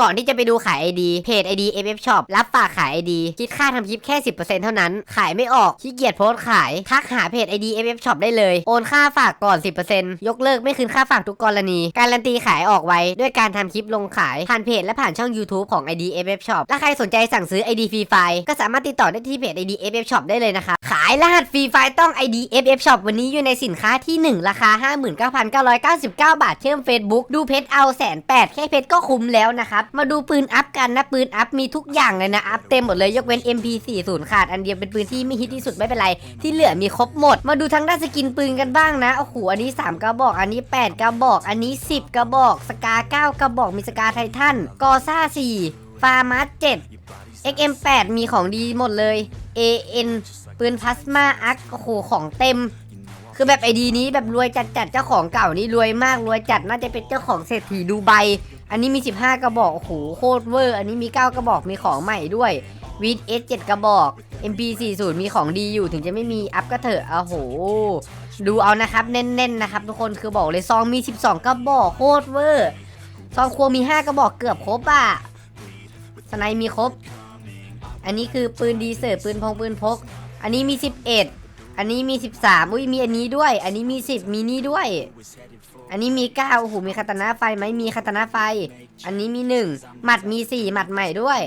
ก่อนที่จะไปดูขาย ID เพจ ID FF Shop รับฝากขาย ID คิดค่าทำคลิปแค่ 10%เท่านั้น ขายไม่ออกขี้เกียจโพสต์ขาย ทักหาเพจ ID FF Shop ได้เลย โอนค่าฝากก่อน 10%ยกเลิกไม่คืนค่าฝากทุกกรณี การันตีขายออกไวด้วยการทำคลิปลงขายผ่านเพจและผ่านช่อง YouTube ของ ID FF Shop ถ้าใครสนใจสั่งซื้อ ID ฟรีไฟล์ก็สามารถติดต่อได้ที่เพจ ID FF Shop ได้เลยนะคะขายรหัสฟรีไฟล์ต้อง ID FF Shop วันนี้อยู่ในสินค้าที่ 1 ราคา 59,999 บาทเชื่อม Facebook ดูเพชรเอาแสนแปดแค่เพชรก็คุ้มแล้วนะครับมาดูปืนอัพกันนะ ปืนอัพมีทุกอย่างเลยนะ อัพเต็มหมดเลยยกเว้น MP40 ขาดอันเดียวเป็นปืนที่ไม่ฮิตที่สุดไม่เป็นไร ที่เหลือมีครบหมด มาดูทางด้านสกินปืนกันบ้างนะโอ้โหอันนี้ 3กระบอก อันนี้ 8กระบอก อันนี้ 10กระบอก สกา 9กระบอกมีสกาไททันกอซ่า4ฟาร์มัส7 XM8 มีของดีหมดเลย AN ปืนพลาสมาอักโอ้โหของเต็มคือแบบไอดีนี้แบบรวยจัดจัดเจ้าของเก่านี่รวยมากรวยจัดน่าจะเป็นเจ้าของเศรษฐีดูไบ อันนี้มี 15 กระบอก โอ้โห โคตรเวอร์ อันนี้มี 9 กระบอก มีของใหม่ด้วยวีดเอสเกระบอก MP40 มีของดีอยู่ถึงจะไม่มีอัพก็เถอะโอ้โห ดูเอานะครับแน่นๆนะครับทุกคนคือบอกเลยซองมี 12 กระบอกโคตรเวอร์ ซองครัวมี 5 กระบอกเกือบครบอะสไนมีครบ อันนี้คือปืนดีเซอร์ปืนพงปืนพก อันนี้มี 11 อันนี้มี 13 อุ้ยมีอันนี้ด้วย อันนี้มี 10 มีนี่ด้วย อันนี้มี9โอ้โหมีคาตานะไฟไหมมีคาตานะไฟ อันนี้มี 1 หมัดมี 4 หมัดใหม่ด้วย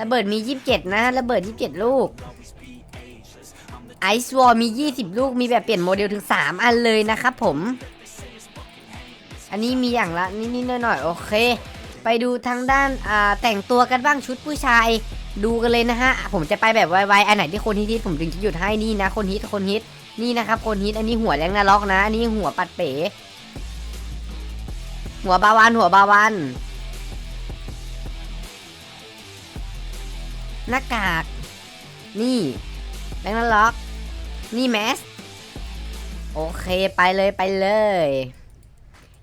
ระเบิดมี 27 นะระเบิด 27 ลูกไอซ์วอลมี 20 ลูกมีแบบเปลี่ยนโมเดลถึง 3 อันเลยนะครับผม อันนี้มีอย่างละนิดๆหน่อยๆโอเค ไปดูทางด้านอ่าแต่งตัวกันบ้างชุดผู้ชาย ดูกันเลยนะฮะ ผมจะไปแบบไวๆ อันไหนที่คนฮิตๆผมถึงจะหยุดให้นี่นะ คนฮิตคนฮิต นี่นะครับ คนฮิต อันนี้หัวแรงนาล็อกนะ อันนี้หัวปัดเป๋ หัวบาวันหัวบาวันหน้ากาก นี่แรงนาล็อก นี่แมส โอเคไปเลยไปเลย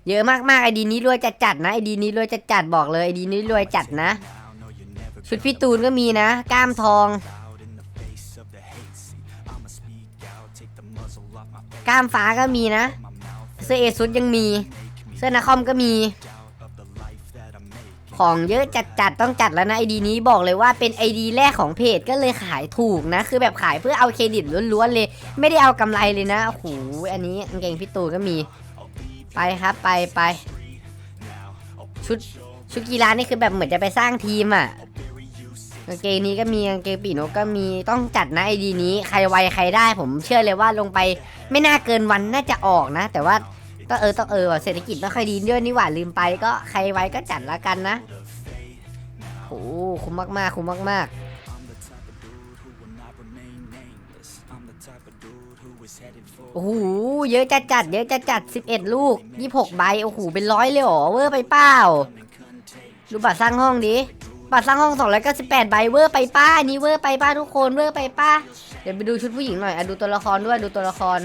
เยอะมากๆไอดีนี้รวยจัดจัดนะไอดีนี้รวยจัดจัดบอกเลยไอดีนี้รวยจัดนะ ชุดพี่ตูนก็มีนะ กล้ามทอง กล้ามฟ้าก็มีนะ เสื้อเอซุดยังมี เสื้อนาคอมก็มี ของเยอะจัดจัดต้องจัดแล้วนะไอดีนี้บอกเลยว่าเป็นไอดีแรกของเพจก็เลยขายถูกนะ คือแบบขายเพื่อเอาเครดิตล้วนๆเลย ไม่ได้เอากำไรเลยนะโอ้โหอันนี้กางเกงพี่ตูนก็มี ไปครับไปไปชุดชุดกีฬานี่คือแบบเหมือนจะไปสร้างทีมอะ กางเกงนี้ก็มีกางเกงปีโนก็มีต้องจัดนะไอดีนี้ใครไวใครได้ ผมเชื่อเลยว่าลงไปไม่น่าเกินวันน่าจะออกนะ แต่ว่าต้องเออต้องเออเศรษฐกิจไม่ค่อยดีด้วยนี่หว่าลืมไปก็ใครไวก็จัดละกันนะโอ้คุ้มมากๆคุ้มมากๆโอ้โห เยอะจัดจัด เยอะจัดจัดสิบเอ็ดลูกยี่หกใบ โอ้โห เป็นร้อยเลยเหรอ เวอร์ไปเปล่าดูบัตรสร้างห้องดิ บัตรสร้างห้องสองร้อยเก้าสิบแปดใบเวอร์ไปป้าอันนี้เวอร์ไปป้าทุกคนเวอร์ไปป้า เดี๋ยวไปดูชุดผู้หญิงหน่อยอะดูตัวละครด้วยดูตัวละคร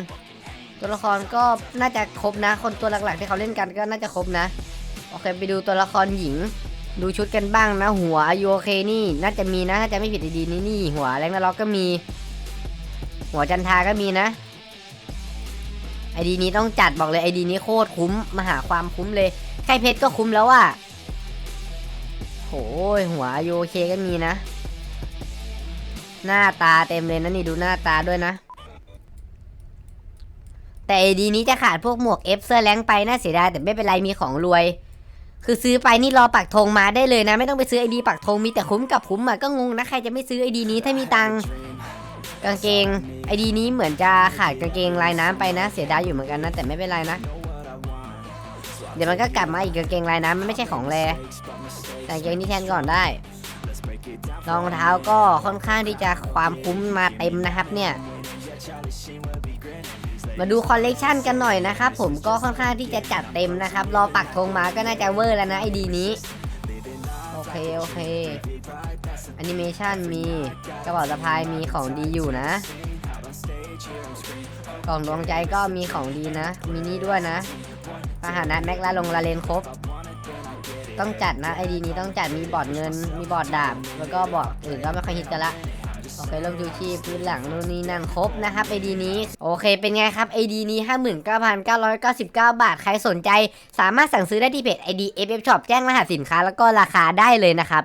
ตัวละครก็น่าจะครบนะ คนตัวหลักๆที่เขาเล่นกันก็น่าจะครบนะโอเคไปดูตัวละครหญิง ดูชุดกันบ้างนะ หัวอายุโอเคนี่น่าจะมีนะถ้าจะไม่ผิดดีๆนี่นี่หัวแรงนาล็อกก็มี หัวจันทาก็มีนะไอดีนี้ต้องจัดบอกเลยไอดีนี้โคตรคุ้มมาหาความคุ้มเลยใครเพชรก็คุ้มแล้วอะ โหยหัวโยเคก็มีนะ หน้าตาเต็มเลยนะนี่ดูหน้าตาด้วยนะ แต่ไอดีนี้จะขาดพวกหมวกเอฟเสื้อแรงไปน่าเสียดายแต่ไม่เป็นไรมีของรวย คือซื้อไปนี่รอปักธงมาได้เลยนะ ไม่ต้องไปซื้อไอดีปักธงมีแต่คุ้มกับคุ้มอะก็งงนะใครจะไม่ซื้อไอดีนี้ถ้ามีตังค์กางเกงไอดีนี้เหมือนจะขาดกางเกงลายน้ำไปนะ เสียดายอยู่เหมือนกันนะแต่ไม่เป็นไรนะ เดี๋ยวมันก็กลับมาอีกกางเกงลายน้ำมันไม่ใช่ของแรแต่กางเกงนี้แทนก่อนได้รองเท้าก็ค่อนข้างที่จะความคุ้มมาเต็มนะครับเนี่ย มาดูคอลเลกชันกันหน่อยนะครับผมก็ค่อนข้างที่จะจัดเต็มนะครับ รอปักธงมาก็น่าจะเวอร์แล้วนะไอดีนี้ โอเค โอเคแอนิเมชันมีกระเป๋าสะพายมีของดีอยู่นะ กล่องดวงใจก็มีของดีนะ มีนี่ด้วยนะ พาหนะแม็กลาลงลาเลนครบ ต้องจัดนะไอดีนี้ต้องจัดมีบอร์ดเงิน มีบอร์ดดาบ แล้วก็บอร์ดอื่นก็ไม่ค่อยฮิตกันละโอเคร่มชูชีพพื้นหลังนู่นนี่นั่นครบนะครับไอดีนี้ โอเคเป็นไงครับไอดีนี้ 59,999 บาท ใครสนใจ สามารถสั่งซื้อได้ที่เพจ ID FF Shop แจ้งรหัสสินค้าแล้วก็ราคาได้เลยนะครับ